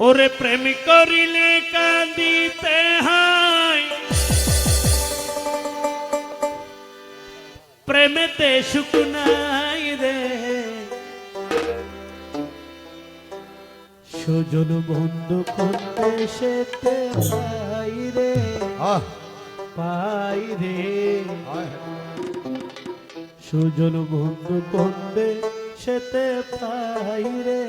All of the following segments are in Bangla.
ওরে প্রেম করিলে কাঁদিতে হয়। প্রেমেতে সুখ নাই রে। স্বজন বন্ধু করতে সেতে পাই রে। পাই রে। সুজন বন্ধ করতে সেতে পাই রে।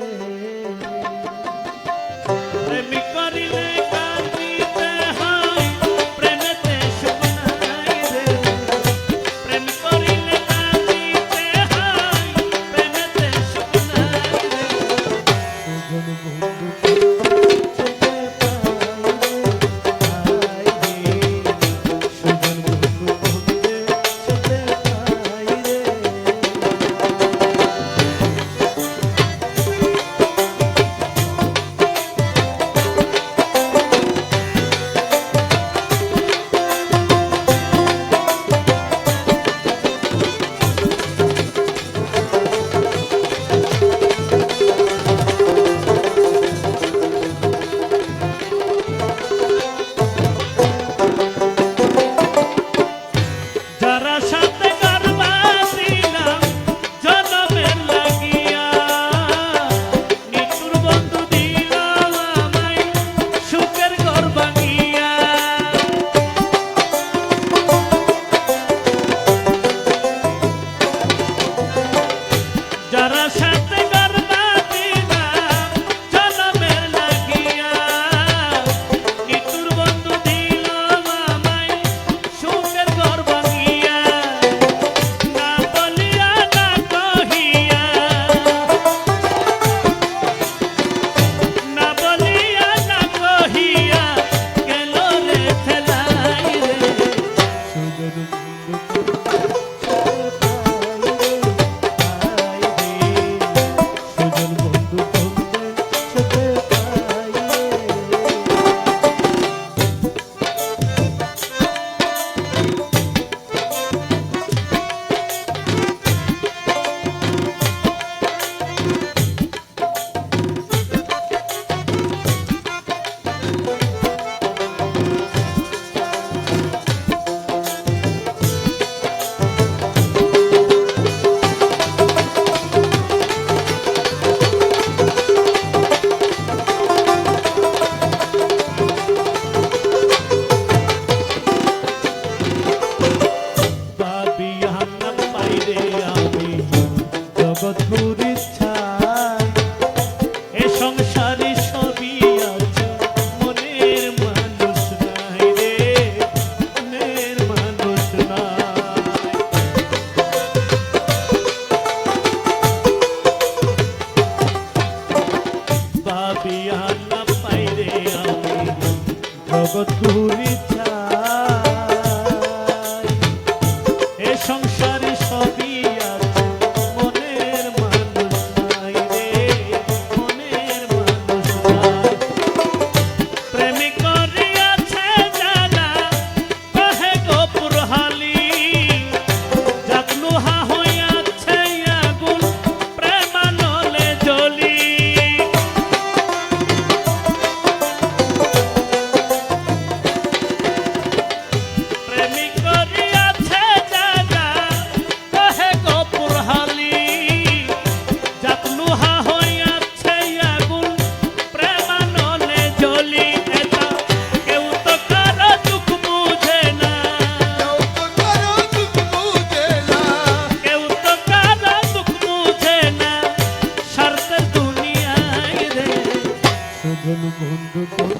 মধুর ছায় এ সংসারে সবই আছে, মনের মানুষ নাই রে, মনের মানুষ নাই। পাবি আল্লাহ পাইরে আমি জগৎ বন্ধু